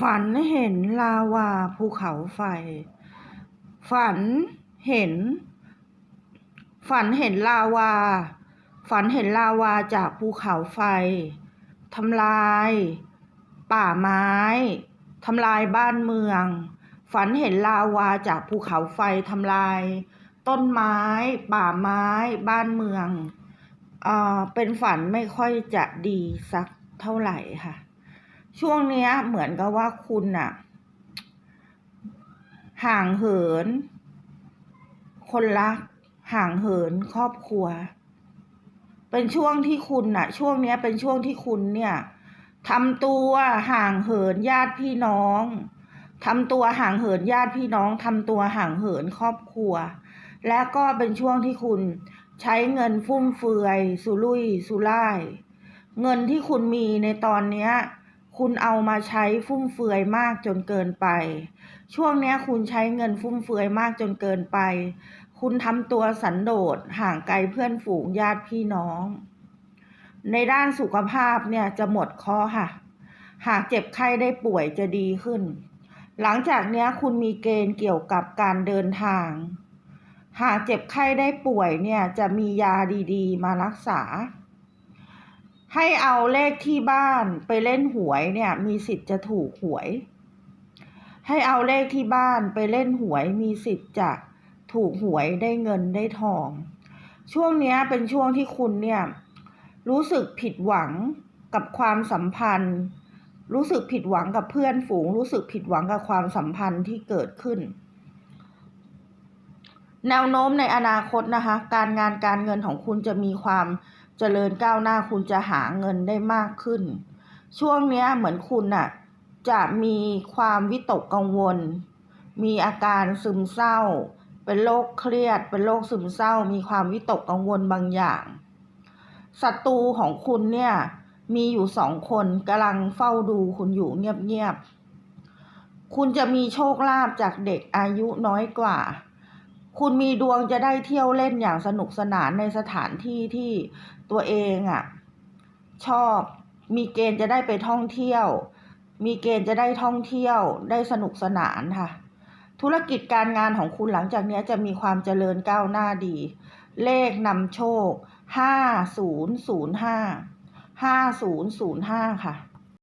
ฝันเห็นลาวาภูเขาไฟ ฝันเห็น ฝันเห็นลาวา ฝันเห็นลาวาจากภูเขาไฟทำลาย ป่าไม้ทำลายบ้านเมือง ฝันเห็นลาวาจากภูเขาไฟทำลาย ต้นไม้ ป่าไม้ บ้านเมืองเอ่อเป็นฝันไม่ค่อยจะดีสักเท่าไหร่ค่ะ ช่วงเนี้ย เหมือนกับว่าคุณอะห่างเหิน คนรัก ห่างเหินครอบครัว เป็นช่วงที่คุณน่ะช่วงเนี้ยเป็นช่วงที่คุณเนี่ยทำตัวห่างเหินญาติพี่น้องทำตัวห่างเหินญาติพี่น้องทำตัวห่างเหินครอบครัว และก็เป็นช่วงที่คุณใช้เงินฟุ่มเฟือย สุรุ่ยสุร่าย เงินที่คุณมีในตอนเนี้ย คุณเอามาใช้ฟุ่มเฟือยมากจนเกินไป ช่วงนี้คุณใช้เงินฟุ่มเฟือยมากจนเกินไป คุณทำตัวสันโดษห่างไกลเพื่อนฝูงญาติพี่น้อง ในด้านสุขภาพเนี่ยจะหมดข้อค่ะ หากเจ็บไข้ได้ป่วยจะดีขึ้น หลังจากนี้คุณมีเกณฑ์เกี่ยวกับการเดินทาง หากเจ็บไข้ได้ป่วยเนี่ยจะมียาดีๆ มารักษา ให้เอาเลขที่บ้านไปเล่นหวยเนี่ย มีสิทธิ์จะถูกหวย ให้เอาเลขที่บ้านไปเล่นหวย มีสิทธิ์จะถูกหวยได้เงินได้ทอง ช่วงนี้เป็นช่วงที่คุณเนี่ยรู้สึกผิดหวังกับความสัมพันธ์ รู้สึกผิดหวังกับเพื่อนฝูง รู้สึกผิดหวังกับความสัมพันธ์ที่เกิดขึ้น แนวโน้มในอนาคตนะคะ การงานการเงินของคุณจะมีความ เจริญก้าวหน้าคุณจะหาเงินได้มากขึ้น ช่วงเนี้ยเหมือนคุณน่ะ จะมีความวิตกกังวล มีอาการซึมเศร้า เป็นโรคเครียด เป็นโรคซึมเศร้า มีความวิตกกังวลบางอย่างศัตรูของคุณเนี่ย มีอยู่สองคนกำลังเฝ้าดูคุณอยู่เงียบๆคุณจะมีโชคลาภจากเด็กอายุน้อยกว่า คุณมีดวงจะได้เที่ยวเล่นอย่างสนุกสนานในสถานที่ที่ตัวเองอะ่ะ ชอบ มีเกณฑ์จะได้ไปท่องเที่ยว มีเกณฑ์จะได้ท่องเที่ยว ได้สนุกสนานค่ะ ธุรกิจการงานของคุณหลังจากนี้จะมีความเจริญก้าวหน้าดี เลขนำโชค ห้าศูนย์ศูนย์ห้า ห้าศูนย์ศูนย์ห้าค่ะ